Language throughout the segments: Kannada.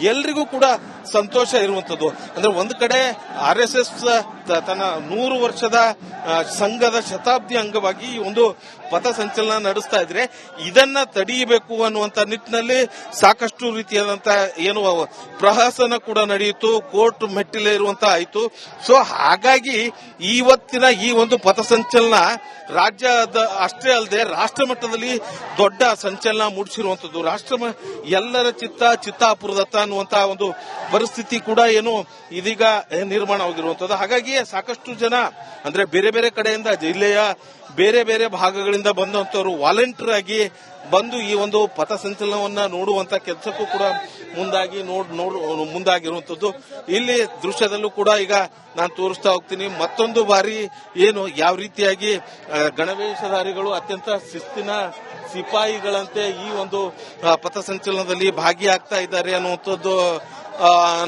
ಎಲ್ರಿಗೂ ಕೂಡ ಸಂತೋಷ ಇರುವಂತದ್ದು. ಅಂದ್ರೆ ಒಂದು ಕಡೆ ಆರ್ ಎಸ್ ಎಸ್ ತನ್ನ ನೂರು ವರ್ಷದ ಸಂಘದ ಶತಾಬ್ದಿ ಅಂಗವಾಗಿ ಒಂದು ಪಥ ಸಂಚಲನ ನಡೆಸ್ತಾ ಇದ್ರೆ ಇದನ್ನ ತಡೆಯಬೇಕು ಅನ್ನುವಂತ ನಿಟ್ಟಿನಲ್ಲಿ ಸಾಕಷ್ಟು ರೀತಿಯಾದಂತ ಏನು ಪ್ರಹಸನ ಕೂಡ ನಡೆಯಿತು, ಕೋರ್ಟ್ ಮೆಟ್ಟಿಲೇ ಇರುವಂತ ಆಯಿತು. ಸೊ ಹಾಗಾಗಿ ಇವತ್ತಿನ ಈ ಒಂದು ಪಥಸಂಚಲನ ರಾಜ್ಯದ ಅಷ್ಟೇ ಅಲ್ಲದೆ ರಾಷ್ಟ್ರ ಮಟ್ಟದಲ್ಲಿ ದೊಡ್ಡ ಸಂಚಲನ ಮೂಡಿಸಿರುವಂತದ್ದು. ರಾಷ್ಟ್ರ ಎಲ್ಲರ ಚಿತ್ತ ಚಿತ್ತಾಪುರದತ್ತ ಅನ್ನುವಂತ ಒಂದು ಪರಿಸ್ಥಿತಿ ಕೂಡ ಏನು ಇದೀಗ ನಿರ್ಮಾಣವಾಗಿರುವಂತದ್ದು ಹಾಗಾಗಿ ಸಾಕಷ್ಟು ಜನ, ಅಂದ್ರೆ ಬೇರೆ ಬೇರೆ ಕಡೆಯಿಂದ, ಜಿಲ್ಲೆಯ ಬೇರೆ ಬೇರೆ ಭಾಗಗಳಿಂದ ಬಂದಂತವರು ವಾಲಂಟಿಯರ್ ಆಗಿ ಬಂದು ಈ ಒಂದು ಪಥಸಂಚಲನವನ್ನ ನೋಡುವಂತ ಕೆಲಸಕ್ಕೂ ಕೂಡ ಮುಂದಾಗಿ ನೋಡ್ ನೋಡ್, ಮುಂದಾಗಿರುವಂತದ್ದು. ಇಲ್ಲಿ ದೃಶ್ಯದಲ್ಲೂ ಕೂಡ ಈಗ ನಾನು ತೋರಿಸ್ತಾ ಹೋಗ್ತೀನಿ. ಮತ್ತೊಂದು ಬಾರಿ ಏನು ಯಾವ ರೀತಿಯಾಗಿ ಗಣವೇಶಧಾರಿಗಳು ಅತ್ಯಂತ ಶಿಸ್ತಿನ ಸಿಪಾಯಿಗಳಂತೆ ಈ ಒಂದು ಪಥಸಂಚಲನದಲ್ಲಿ ಭಾಗಿಯಾಗ್ತಾ ಇದ್ದಾರೆ ಅನ್ನುವಂಥದ್ದು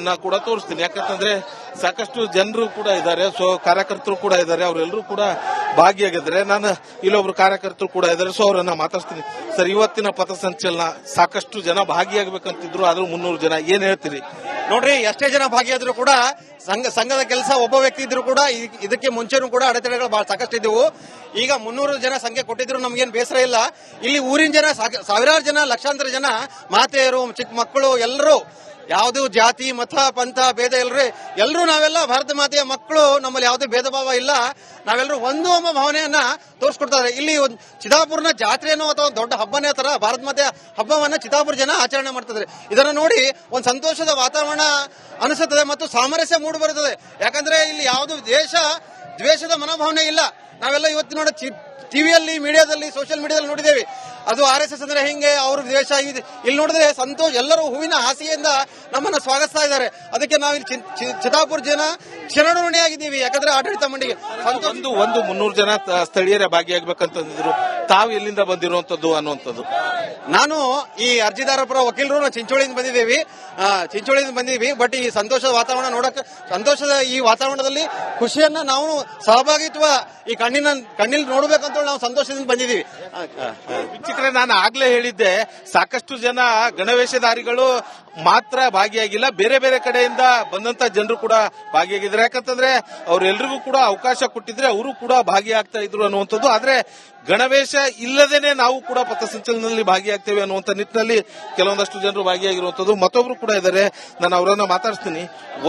ನಾ ಕೂಡ ತೋರಿಸ್ತೀನಿ. ಯಾಕಂತಂದ್ರೆ ಸಾಕಷ್ಟು ಜನರು ಕೂಡ ಇದ್ದಾರೆ. ಸೊ, ಕಾರ್ಯಕರ್ತರು ಕೂಡ ಇದ್ದಾರೆ. ಅವರೆಲ್ಲರೂ ಕೂಡ ಭಾಗಿಯಾಗಿದ್ದಾರೆ ನಾನು ಇಲ್ಲೊಬ್ರು ಕಾರ್ಯಕರ್ತರು ಕೂಡ ಇದ್ದಾರೆ ಸೊ ಅವರನ್ನ ಮಾತಾಡ್ತೀನಿ ಸರ್, ಇವತ್ತಿನ ಪಥಸಂಚಲನ ಸಾಕಷ್ಟು ಜನ ಭಾಗಿಯಾಗಬೇಕಂತಿದ್ರು, ಆದ್ರೂ ಮುನ್ನೂರು ಜನ ಏನ್ ಹೇಳ್ತೀರಿ? ನೋಡ್ರಿ, ಎಷ್ಟೇ ಜನ ಭಾಗಿಯಾದ್ರು ಕೂಡ ಸಂಘ, ಸಂಘದ ಕೆಲಸ ಒಬ್ಬ ವ್ಯಕ್ತಿ ಇದ್ರು ಕೂಡ ಇದಕ್ಕೆ ಮುಂಚೆನೂ ಕೂಡ ಅಡೆತಡೆಗಳು ಬಹಳ ಸಾಕಷ್ಟು ಇದ್ದವು. ಈಗ ಮುನ್ನೂರು ಜನ ಸಂಖ್ಯೆ ಕೊಟ್ಟಿದ್ರು, ನಮ್ಗೇನ್ ಬೇಸರ ಇಲ್ಲ. ಇಲ್ಲಿ ಊರಿನ ಜನ ಸಾವಿರಾರು ಜನ, ಲಕ್ಷಾಂತರ ಜನ, ಮಾತೆಯರು ಚಿಕ್ಕ ಮಕ್ಕಳು, ಎಲ್ಲರೂ ಯಾವುದು ಜಾತಿ, ಮತ, ಪಂಥ, ಭೇದ ಇಲ್ರಿ. ಎಲ್ಲರೂ ನಾವೆಲ್ಲ ಭಾರತ ಮಾತೆಯ ಮಕ್ಕಳು. ನಮ್ಮಲ್ಲಿ ಯಾವುದೇ ಭೇದ ಭಾವ ಇಲ್ಲ. ನಾವೆಲ್ಲರೂ ಒಂದು ಎಂಬ ಭಾವನೆಯನ್ನ ತೋರಿಸ್ಕೊಡ್ತಾರೆ. ಇಲ್ಲಿ ಒಂದು ಚಿದಾಪುರ್ನ ಜಾತ್ರೆನೋ ಅಥವಾ ದೊಡ್ಡ ಹಬ್ಬನೇ ತರ ಭಾರತ ಮಾತೆಯ ಹಬ್ಬವನ್ನ ಚಿತಾಪುರ ಜನ ಆಚರಣೆ ಮಾಡ್ತಿದ್ದಾರೆ. ಇದನ್ನು ನೋಡಿ ಒಂದು ಸಂತೋಷದ ವಾತಾವರಣ ಅನಿಸುತ್ತದೆ ಮತ್ತು ಸಾಮರಸ್ಯ ಮೂಡಿ ಬರುತ್ತದೆ. ಯಾಕಂದ್ರೆ ಇಲ್ಲಿ ಯಾವುದು ದೇಶ ದ್ವೇಷದ ಮನೋಭಾವನೆ ಇಲ್ಲ. ನಾವೆಲ್ಲ ಇವತ್ತು ನೋಡ ಟಿವಿಯಲ್ಲಿ, ಮೀಡಿಯಾದಲ್ಲಿ ಸೋಷಿಯಲ್ ಮೀಡಿಯಾದಲ್ಲಿ ನೋಡಿದ್ದೇವೆ. ಅದು ಆರ್ ಎಸ್ ಎಸ್ ಅಂದ್ರೆ ಹಿಂಗೆ? ಅವ್ರ ದ್ವೇಷ ಆಗಿದೆ. ಇಲ್ಲಿ ನೋಡಿದ್ರೆ ಸಂತೋಷ ಎಲ್ಲರೂ ಹೂವಿನ ಹಾಸಿಗೆಯಿಂದ ನಮ್ಮನ್ನ ಸ್ವಾಗತಿಸ್ತಾ ಇದ್ದಾರೆ. ಅದಕ್ಕೆ ನಾವು ಇಲ್ಲಿ ಚಿ- ಚಿ- ಚಿತಾಪುರ ಜನ ಚಿರಋಣಿಯಾಗಿದ್ದೀವಿ ಯಾಕಂದ್ರೆ ಆಡಳಿತ ಮಂಡಿಗೆ. ಒಂದು ಒಂದು ಮುನ್ನೂರು ಜನ ಸ್ಥಳೀಯರ ಸ್ಥಳೀಯರೇ ಭಾಗಿಯಾಗಬೇಕಂತಂದಿದ್ರು. ತಾವು ಎಲ್ಲಿಂದ ಬಂದಿರುವಂತದ್ದು ಅನ್ನುವಂಥದ್ದು. ನಾನು ಈ ಅರ್ಜಿದಾರ ಪರ ವಕೀಲರು ಚಿಂಚೋಳಿಯಿಂದ ಬಂದಿದ್ದೀವಿ ಚಿಂಚೋಳಿಯಿಂದ ಬಂದಿದ್ದೀವಿ ಬಟ್ ಈ ಸಂತೋಷದ ವಾತಾವರಣ ನೋಡಕ್, ಸಂತೋಷದ ಈ ವಾತಾವರಣದಲ್ಲಿ ಖುಷಿಯನ್ನ ನಾವು ಸಹಭಾಗಿತ್ವ ಈ ಕಣ್ಣಿನ, ಕಣ್ಣಿಲ್ ನೋಡ್ಬೇಕಂತ ನಾವು ಸಂತೋಷದಿಂದ ಬಂದಿದ್ದೀವಿ. ವೀಕ್ಷಕರೇ ನಾನು ಆಗ್ಲೇ ಹೇಳಿದ್ದೆ, ಸಾಕಷ್ಟು ಜನ ಗಣವೇಶಧಾರಿಗಳು ಮಾತ್ರ ಭಾಗಿಯಾಗಿಲ್ಲ. ಬೇರೆ ಬೇರೆ ಕಡೆಯಿಂದ ಬಂದಂತ ಜನರು ಕೂಡ ಭಾಗಿಯಾಗಿದ್ದಾರೆ. ಯಾಕಂತಂದ್ರೆ ಅವರೆಲ್ಲರಿಗೂ ಕೂಡ ಅವಕಾಶ ಕೊಟ್ಟಿದ್ರೆ ಅವರು ಕೂಡ ಭಾಗಿಯಾಗ್ತಾ ಇದ್ರು ಅನ್ನುವಂಥದ್ದು. ಆದ್ರೆ ಗಣವೇಶ ಇಲ್ಲದೇನೆ ನಾವು ಕೂಡ ಪಥಸಂಚಲನದಲ್ಲಿ ಭಾಗಿಯಾಗ್ತೇವೆ ಅನ್ನುವಂಥ ನಿಟ್ಟಿನಲ್ಲಿ ಕೆಲವೊಂದಷ್ಟು ಜನರು ಭಾಗಿಯಾಗಿರುವಂಥದ್ದು. ಮತ್ತೊಬ್ರು ಕೂಡ ಇದ್ದಾರೆ. ನಾನು ಅವರನ್ನ ಮಾತಾಡ್ತೀನಿ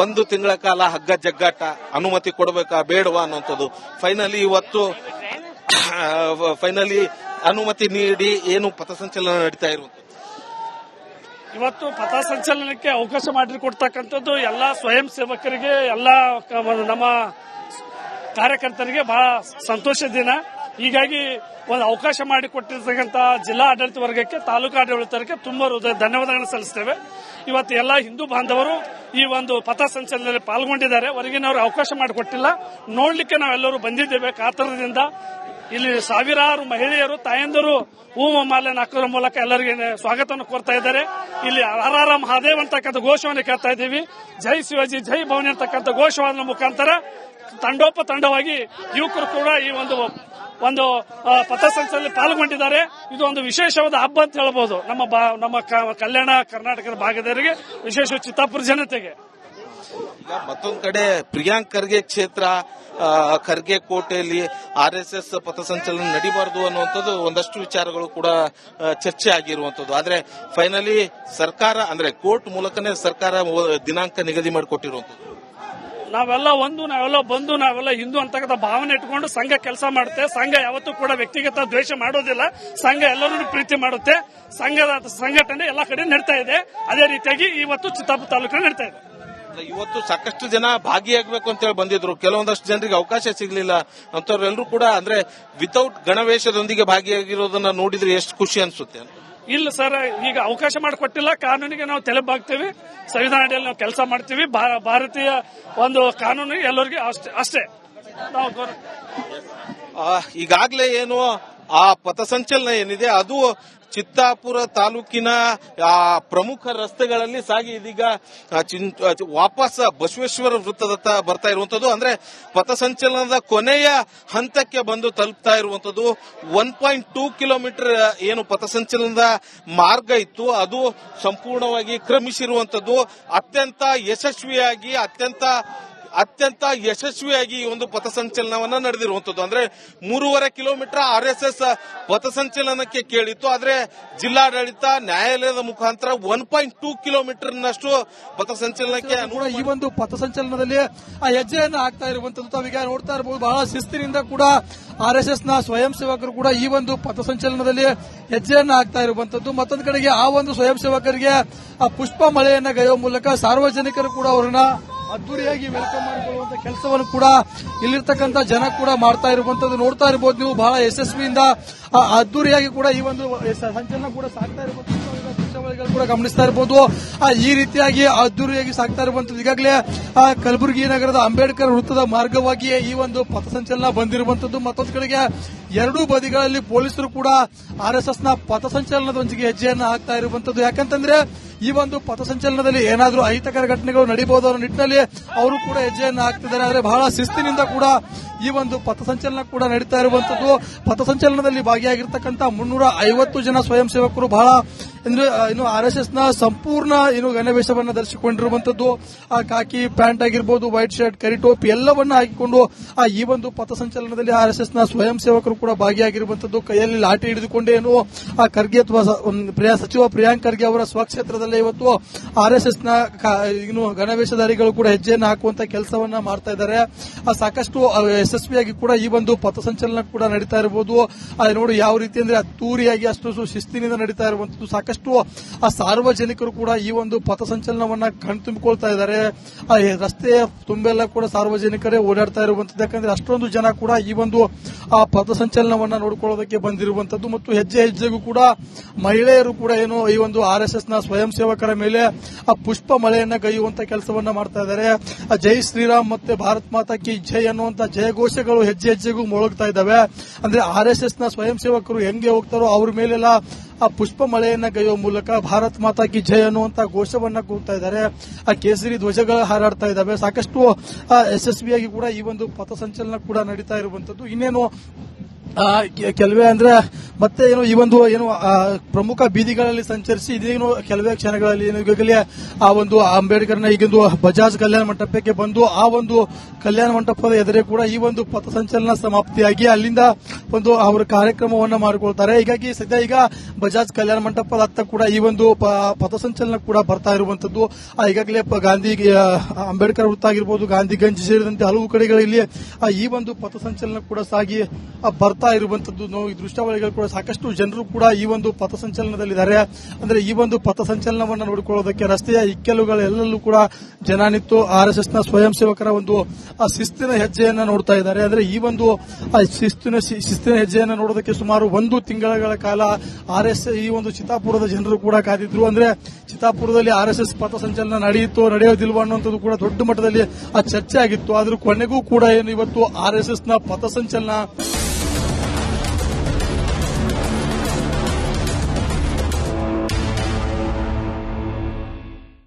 ಒಂದು ತಿಂಗಳ ಕಾಲ ಹಗ್ಗ ಜಗ್ಗಾಟ, ಅನುಮತಿ ಕೊಡಬೇಕಾ, ಬೇಡವಾ ಅನ್ನುವಂಥದ್ದು. ಫೈನಲಿ ಇವತ್ತು ಫೈನಲಿ ಅನುಮತಿ ನೀಡಿ ಏನು ಪಥಸಂಚಲನ ನಡೀತಾ ಇರುವಂತದ್ದು ಇವತ್ತು ಪಥಸಂಚಲನಕ್ಕೆ ಅವಕಾಶ ಮಾಡಿಕೊಡ್ತಕ್ಕಂಥದ್ದು ಎಲ್ಲ ಸ್ವಯಂ ಸೇವಕರಿಗೆ, ಎಲ್ಲ ನಮ್ಮ ಕಾರ್ಯಕರ್ತರಿಗೆ ಬಹಳ ಸಂತೋಷದ ದಿನ. ಹೀಗಾಗಿ ಒಂದು ಅವಕಾಶ ಮಾಡಿಕೊಟ್ಟಿರ್ತಕ್ಕಂಥ ಜಿಲ್ಲಾ ಆಡಳಿತ ವರ್ಗಕ್ಕೆ, ತಾಲೂಕು ಆಡಳಿತಕ್ಕೆ ತುಂಬ ಧನ್ಯವಾದಗಳನ್ನು ಸಲ್ಲಿಸ್ತೇವೆ. ಇವತ್ತು ಎಲ್ಲ ಹಿಂದೂ ಬಾಂಧವರು ಈ ಒಂದು ಪಥಸಂಚಲನದಲ್ಲಿ ಪಾಲ್ಗೊಂಡಿದ್ದಾರೆ. ಹೊರಗಿನವರು ಅವಕಾಶ ಮಾಡಿಕೊಟ್ಟಿಲ್ಲ. ನೋಡ್ಲಿಕ್ಕೆ ನಾವೆಲ್ಲರೂ ಬಂದಿದ್ದೇವೆ. ಕಾತರದಿಂದ ಇಲ್ಲಿ ಸಾವಿರಾರು ಮಹಿಳೆಯರು, ತಾಯಂದರು ಹೂಮ ಮಾಲೆ ಹಾಕೋದ್ರ ಮೂಲಕ ಎಲ್ಲರಿಗೆ ಸ್ವಾಗತವನ್ನು ಕೋರ್ತಾ ಇದ್ದಾರೆ. ಇಲ್ಲಿ ಆರ್ ಮಹಾದೇವ್ ಅಂತಕ್ಕಂಥ ಘೋಷವನ್ನು ಕೇಳ್ತಾ ಇದ್ದೀವಿ. ಜೈ ಶಿವಾಜಿ, ಜೈ ಭವನಿ ಅಂತಕ್ಕಂಥ ಘೋಷವಾದ ಮುಖಾಂತರ ತಂಡೋಪ ತಂಡವಾಗಿ ಯುವಕರು ಕೂಡ ಈ ಒಂದು ಒಂದು ಪಥ ಪಥಸಂಚಲನದಲ್ಲಿ ಪಾಲ್ಗೊಂಡಿದ್ದಾರೆ. ಇದು ಒಂದು ವಿಶೇಷವಾದ ಹಬ್ಬ ಅಂತ ಹೇಳ್ಬೋದು ನಮ್ಮ ನಮ್ಮ ಕಲ್ಯಾಣ ಕರ್ನಾಟಕದ ಭಾಗದವರಿಗೆ ವಿಶೇಷ ಚಿತ್ತಾಪುರ ಜನತೆಗೆ. ಈಗ ಮತ್ತೊಂದು ಕಡೆ ಪ್ರಿಯಾಂಕ್ ಖರ್ಗೆ ಕ್ಷೇತ್ರ ಖರ್ಗೆ ಕೋಟೆಯಲ್ಲಿ ಆರ್ ಎಸ್ ಎಸ್ ಪಥಸಂಚಲನ ನಡಿಬಾರದು ಅನ್ನುವಂಥದ್ದು ಒಂದಷ್ಟು ವಿಚಾರಗಳು ಕೂಡ ಚರ್ಚೆ ಆಗಿರುವಂತದ್ದು ಆದ್ರೆ ಫೈನಲಿ ಸರ್ಕಾರ, ಅಂದ್ರೆ ಕೋರ್ಟ್ ಮೂಲಕನೇ ಸರ್ಕಾರ ದಿನಾಂಕ ನಿಗದಿ ಮಾಡಿಕೊಟ್ಟಿರುವಂತದ್ದು ನಾವೆಲ್ಲ ಒಂದು, ನಾವೆಲ್ಲ ಬಂದು, ನಾವೆಲ್ಲ ಹಿಂದೂ ಅಂತಕ್ಕಂಥ ಭಾವನೆ ಇಟ್ಕೊಂಡು ಸಂಘ ಕೆಲಸ ಮಾಡುತ್ತೆ. ಸಂಘ ಯಾವತ್ತೂ ಕೂಡ ವ್ಯಕ್ತಿಗತ ದ್ವೇಷ ಮಾಡೋದಿಲ್ಲ. ಸಂಘ ಎಲ್ಲರನ್ನು ಪ್ರೀತಿ ಮಾಡುತ್ತೆ. ಸಂಘದ, ಸಂಘಟನೆ ಎಲ್ಲ ಕಡೆ ನಡೀತಾ ಇದೆ. ಅದೇ ರೀತಿಯಾಗಿ ಇವತ್ತು ಚಿತ್ತಾಪುರ ತಾಲೂಕಿನ ನಡೀತಾ ಇದೆ. ಇವತ್ತು ಸಾಕಷ್ಟು ಜನ ಭಾಗಿಯಾಗಬೇಕು ಅಂತ ಹೇಳಿ ಬಂದಿದ್ರು. ಕೆಲವೊಂದಷ್ಟು ಜನರಿಗೆ ಅವಕಾಶ ಸಿಗ್ಲಿಲ್ಲ. ಅಂತವ್ರೆಲ್ಲರೂ ಕೂಡ ಅಂದ್ರೆ ವಿತೌಟ್ ಗಣವೇಶದೊಂದಿಗೆ ಭಾಗಿಯಾಗಿರೋದನ್ನ ನೋಡಿದ್ರೆ ಎಷ್ಟು ಖುಷಿ ಅನ್ಸುತ್ತೆ ಅಂತ. ಇಲ್ಲ ಸರ್ ಈಗ ಅವಕಾಶ ಮಾಡಿಕೊಟ್ಟಿಲ್ಲ. ಕಾನೂನಿಗೆ ನಾವು ತಲೆಬಾಗ್ತೀವಿ. ಸಂವಿಧಾನದಲ್ಲಿ ನಾವು ಕೆಲಸ ಮಾಡ್ತೀವಿ. ಭಾರತೀಯ ಒಂದು ಕಾನೂನು ಎಲ್ಲರಿಗೂ ಅಷ್ಟೇ ಅಷ್ಟೇ. ನಾವು ಈಗಾಗ್ಲೇ ಏನು ಆ ಪಥಸಂಚಲನ ಏನಿದೆ ಅದು ಚಿತ್ತಾಪುರ ತಾಲೂಕಿನ ಪ್ರಮುಖ ರಸ್ತೆಗಳಲ್ಲಿ ಸಾಗಿ ಇದೀಗ ವಾಪಸ್ ಬಸವೇಶ್ವರ ವೃತ್ತದತ್ತ ಬರ್ತಾ ಇರುವಂತದ್ದು. ಅಂದ್ರೆ ಪಥಸಂಚಲನದ ಕೊನೆಯ ಹಂತಕ್ಕೆ ಬಂದು ತಲುಪ್ತಾ ಇರುವಂತದ್ದು. ಒನ್ ಪಾಯಿಂಟ್ ಟೂ ಕಿಲೋಮೀಟರ್ ಏನು ಪಥಸಂಚಲನದ ಮಾರ್ಗ ಇತ್ತು. ಅದು ಸಂಪೂರ್ಣವಾಗಿ ಕ್ರಮಿಸಿರುವಂತದ್ದು. ಅತ್ಯಂತ ಯಶಸ್ವಿಯಾಗಿ, ಅತ್ಯಂತ ಅತ್ಯಂತ ಯಶಸ್ವಿಯಾಗಿ ಈ ಒಂದು ಪಥಸಂಚಲನವನ್ನ ನಡೆದಿರುವಂತದ್ದು. ಅಂದ್ರೆ ಮೂರುವರೆ ಕಿಲೋಮೀಟರ್ ಆರ್ ಎಸ್ ಎಸ್ ಪಥಸಂಚಲನಕ್ಕೆ ಕೇಳಿತ್ತು. ಆದ್ರೆ ಜಿಲ್ಲಾಡಳಿತ ನ್ಯಾಯಾಲಯದ ಮುಖಾಂತರ ಒನ್ ಪಾಯಿಂಟ್ ಟೂ ಕಿಲೋಮೀಟರ್ ನಷ್ಟು ಪಥಸಂಚಲನಕ್ಕೆ ಈ ಒಂದು ಪಥಸಂಚಲನದಲ್ಲಿ ಆ ಹೆಜ್ಜೆಯನ್ನು ಹಾಕ್ತಾ ಇರುವಂತದ್ದು. ತಾವೀಗ ನೋಡ್ತಾ ಇರಬಹುದು ಬಹಳ ಶಿಸ್ತಿನಿಂದ ಕೂಡ ಆರ್ ಎಸ್ ಎಸ್ನ ಸ್ವಯಂ ಸೇವಕರು ಕೂಡ ಈ ಒಂದು ಪಥಸಂಚಲನದಲ್ಲಿ ಹೆಜ್ಜೆಯನ್ನು ಹಾಕ್ತಾ ಇರುವಂತದ್ದು. ಮತ್ತೊಂದು ಕಡೆಗೆ ಆ ಒಂದು ಸ್ವಯಂ ಸೇವಕರಿಗೆ ಆ ಪುಷ್ಪ ಮಳೆಯನ್ನ ಗೈಯುವ ಮೂಲಕ ಸಾರ್ವಜನಿಕರು ಕೂಡ ಅವರನ್ನ ಅದ್ದೂರಿಯಾಗಿ ವೆಲ್ಕಮ್ ಮಾಡಿಕೊಳ್ಳುವಂತ ಕೆಲಸವನ್ನು ಕೂಡ ಇಲ್ಲಿರ್ತಕ್ಕಂಥ ಜನ ಕೂಡ ಮಾಡ್ತಾ ಇರುವಂತದ್ದು ನೋಡ್ತಾ ಇರಬಹುದು ನೀವು. ಬಹಳ ಯಶಸ್ವಿಯಿಂದ ಅದ್ದೂರಿಯಾಗಿ ಕೂಡ ಈ ಒಂದು ಸಂಚಲನ ಕೂಡ ಸಾಗ್ತಾ ಇರಬಹುದು ಕೂಡ ಗಮನಿಸ್ತಾ ಇರಬಹುದು ಈ ರೀತಿಯಾಗಿ ಅದ್ದೂರಿಯಾಗಿ ಸಾಗ್ತಾ ಇರುವಂತದ್ದು ಈಗಾಗಲೇ ಕಲಬುರಗಿ ನಗರದ ಅಂಬೇಡ್ಕರ್ ವೃತ್ತದ ಮಾರ್ಗವಾಗಿಯೇ ಈ ಒಂದು ಪಥಸಂಚಲನ ಬಂದಿರುವಂತದ್ದು. ಮತ್ತೊಂದು ಕಡೆಗೆ ಎರಡೂ ಬದಿಗಳಲ್ಲಿ ಪೊಲೀಸರು ಕೂಡ ಆರ್ ಎಸ್ ಎಸ್ನ ಪಥಸಂಚಲನದೊಂದಿಗೆ ಹೆಜ್ಜೆಯನ್ನು ಹಾಕ್ತಾ ಇರುವಂತದ್ದು. ಯಾಕಂತಂದ್ರೆ ಈ ಒಂದು ಪಥಸಂಚಲನದಲ್ಲಿ ಏನಾದರೂ ಅಹಿತಕರ ಘಟನೆಗಳು ನಡೀಬಹುದು ಅನ್ನೋ ನಿಟ್ಟಿನಲ್ಲಿ ಅವರು ಕೂಡ ಹೆಜ್ಜೆಯನ್ನು ಹಾಕ್ತಿದ್ದಾರೆ. ಆದರೆ ಬಹಳ ಶಿಸ್ತಿನಿಂದ ಕೂಡ ಈ ಒಂದು ಪಥಸಂಚಲನ ಕೂಡ ನಡೀತಾ ಇರುವಂತದ್ದು. ಪಥಸಂಚಲನದಲ್ಲಿ ಭಾಗಿಯಾಗಿರ್ತಕ್ಕಂಥ ಮುನ್ನೂರ ಐವತ್ತು ಜನ ಸ್ವಯಂ ಸೇವಕರು ಬಹಳ ಅಂದ್ರೆ ಇನ್ನು ಆರ್ ಎಸ್ ಎಸ್ನ ಸಂಪೂರ್ಣ ಏನು ಗಣವೇಶವನ್ನ ಧರಿಸಿಕೊಂಡಿರುವಂತದ್ದು ಆ ಕಾಕಿ ಪ್ಯಾಂಟ್ ಆಗಿರ್ಬೋದು, ವೈಟ್ ಶರ್ಟ್, ಕರಿ ಟೋಪಿ, ಎಲ್ಲವನ್ನ ಹಾಕಿಕೊಂಡು, ಆ, ಈ ಒಂದು ಪಥಸಂಚಲನದಲ್ಲಿ ಆರ್ ಎಸ್ ಎಸ್ನ ಸ್ವಯಂ ಸೇವಕರು ಕೂಡ ಭಾಗಿಯಾಗಿರುವಂತದ್ದು ಕೈಯಲ್ಲಿ ಲಾಠಿ ಹಿಡಿದುಕೊಂಡೇ ಏನು, ಆ, ಖರ್ಗೆ ಅಥವಾ ಸಚಿವ ಪ್ರಿಯಾಂಕ್ ಖರ್ಗೆ ಅವರ ಸ್ವಕ್ಷೇತ್ರದಲ್ಲೇ ಇವತ್ತು ಆರ್ ಎಸ್ ಎಸ್ನ ಇನ್ನು ಗಣವೇಶಧಾರಿಗಳು ಕೂಡ ಹೆಜ್ಜೆಯನ್ನು ಹಾಕುವಂತ ಕೆಲಸವನ್ನ ಮಾಡ್ತಾ ಇದ್ದಾರೆ. ಸಾಕಷ್ಟು ಯಶಸ್ವಿಯಾಗಿ ಕೂಡ ಈ ಒಂದು ಪಥಸಂಚಲನ ಕೂಡ ನಡೀತಾ ಇರಬಹುದು ನೋಡಿ, ಯಾವ ರೀತಿ ಅಂದ್ರೆ ಅದ್ದೂರಿಯಾಗಿ ಅಷ್ಟು ಶಿಸ್ತಿನಿಂದ ನಡೀತಾ ಇರುವಂತದ್ದು ಸಾಕಷ್ಟು ಆ ಸಾರ್ವಜನಿಕರು ಕೂಡ ಈ ಒಂದು ಪಥಸಂಚಲನವನ್ನ ಕಣ್ತುಂಬಿಕೊಳ್ತಾ ಇದ್ದಾರೆ. ರಸ್ತೆಯ ತುಂಬೆಲ್ಲ ಕೂಡ ಸಾರ್ವಜನಿಕರೇ ಓಡಾಡ್ತಾ ಇರುವಂತದ್ದು ಯಾಕಂದ್ರೆ ಅಷ್ಟೊಂದು ಜನ ಕೂಡ ಈ ಒಂದು ಆ ಪಥಸಂಚಲನವನ್ನ ನೋಡಿಕೊಳ್ಳೋದಕ್ಕೆ ಬಂದಿರುವಂತದ್ದು ಮತ್ತು ಹೆಜ್ಜೆ ಹೆಜ್ಜೆಗೂ ಕೂಡ ಮಹಿಳೆಯರು ಕೂಡ ಏನು ಈ ಒಂದು ಆರ್ ಎಸ್ ಎಸ್ನ ಸ್ವಯಂ ಸೇವಕರ ಮೇಲೆ ಆ ಪುಷ್ಪ ಮಳೆಯನ್ನ ಗೈಯುವಂತ ಕೆಲಸವನ್ನ ಮಾಡ್ತಾ ಇದ್ದಾರೆ. ಜೈ ಶ್ರೀರಾಮ್ ಮತ್ತೆ ಭಾರತ್ ಮಾತಾ ಕಿ ಜೈ ಅನ್ನುವಂತ ಜಯಘೋಷಗಳು ಹೆಜ್ಜೆ ಹೆಜ್ಜೆಗೂ ಮೊಳಗ್ತಾ ಇದ್ದಾವೆ. ಅಂದ್ರೆ ಆರ್ ಎಸ್ ಎಸ್ನ ಸ್ವಯಂ ಸೇವಕರು ಹೆಂಗೆ ಹೋಗ್ತಾರೋ ಅವ್ರ ಮೇಲೆಲ್ಲ ಆ ಪುಷ್ಪ ಮಳೆಯನ್ನ ಗೈಯುವ ಮೂಲಕ ಭಾರತ್ ಮಾತಾ ಕಿ ಜಯ ಅನ್ನುವಂತ ಘೋಷವನ್ನ ಕೂಗ್ತಾ ಇದ್ದಾರೆ. ಆ ಕೇಸರಿ ಧ್ವಜಗಳು ಹಾರಾಡ್ತಾ ಇದ್ದಾವೆ. ಸಾಕಷ್ಟು ಯಶಸ್ವಿಯಾಗಿ ಕೂಡ ಈ ಒಂದು ಪಥಸಂಚಲನ ಕೂಡ ನಡೀತಾ ಇರುವಂತದ್ದು. ಇನ್ನೇನು ಕೆಲವೇ ಅಂದ್ರೆ ಮತ್ತೆ ಏನು ಈ ಒಂದು ಏನು ಪ್ರಮುಖ ಬೀದಿಗಳಲ್ಲಿ ಸಂಚರಿಸಿ ಇದೇನು ಕೆಲವೇ ಕ್ಷಣಗಳಲ್ಲಿ ಏನು ಈಗಾಗಲೇ ಆ ಒಂದು ಅಂಬೇಡ್ಕರ್ನ ಈಗೊಂದು ಬಜಾಜ್ ಕಲ್ಯಾಣ ಮಂಟಪಕ್ಕೆ ಬಂದು ಆ ಒಂದು ಕಲ್ಯಾಣ ಮಂಟಪದ ಎದುರೇ ಕೂಡ ಈ ಒಂದು ಪಥಸಂಚಲನ ಸಮಾಪ್ತಿಯಾಗಿ ಅಲ್ಲಿಂದ ಒಂದು ಅವರ ಕಾರ್ಯಕ್ರಮವನ್ನ ಮಾಡಿಕೊಳ್ತಾರೆ. ಹೀಗಾಗಿ ಸದ್ಯ ಈಗ ಬಜಾಜ್ ಕಲ್ಯಾಣ ಮಂಟಪದ ಹತ್ತ ಕೂಡ ಈ ಒಂದು ಪಥಸಂಚಲನ ಕೂಡ ಬರ್ತಾ ಇರುವಂತದ್ದು. ಈಗಾಗಲೇ ಗಾಂಧಿ ಅಂಬೇಡ್ಕರ್ ವೃತ್ತ ಆಗಿರ್ಬೋದು ಗಾಂಧಿಗಂಜ್ ಸೇರಿದಂತೆ ಹಲವು ಕಡೆಗಳಲ್ಲಿ ಈ ಒಂದು ಪಥಸಂಚಲನ ಕೂಡ ಸಾಗಿ ಆ, ಬರ್ತಾ ಇರುವಂತದ್ದು ಈ ದೃಶ್ಯಾವಳಿಗಳು ಕೂಡ ಸಾಕಷ್ಟು ಜನರು ಕೂಡ ಈ ಒಂದು ಪಥಸಂಚಲನದಲ್ಲಿದ್ದಾರೆ. ಅಂದ್ರೆ ಈ ಒಂದು ಪಥಸಂಚಲನವನ್ನು ನೋಡಿಕೊಳ್ಳೋದಕ್ಕೆ ರಸ್ತೆಯ ಇಕ್ಕೆಲುಗಳೆಲ್ಲೂ ಕೂಡ ಜನ ನಿಂತು ಆರ್ ಎಸ್ ಎಸ್ನ ಸ್ವಯಂ ಸೇವಕರ ಒಂದು ಶಿಸ್ತಿನ ಹೆಜ್ಜೆಯನ್ನ ನೋಡ್ತಾ ಇದ್ದಾರೆ. ಅಂದ್ರೆ ಈ ಒಂದು ಶಿಸ್ತಿನ ಶಿಸ್ತಿನ ಹೆಜ್ಜೆಯನ್ನ ನೋಡೋದಕ್ಕೆ ಸುಮಾರು ಒಂದು ತಿಂಗಳ ಕಾಲ ಆರ್ ಎಸ್, ಈ ಒಂದು ಚಿತ್ತಾಪುರದ ಜನರು ಕೂಡ ಕಾದಿದ್ರು. ಅಂದ್ರೆ ಚಿತ್ತಾಪುರದಲ್ಲಿ ಆರ್ ಎಸ್ ಎಸ್ ಪಥಸಂಚಲನ ನಡೆಯಿತು, ನಡೆಯೋದಿಲ್ವಾ ಅನ್ನುವಂಥದ್ದು ಕೂಡ ದೊಡ್ಡ ಮಟ್ಟದಲ್ಲಿ ಆ ಚರ್ಚೆ ಆಗಿತ್ತು. ಆದ್ರೂ ಕೊನೆಗೂ ಕೂಡ ಏನು ಇವತ್ತು ಆರ್ ಎಸ್ ಎಸ್ನ ಪಥಸಂಚಲನ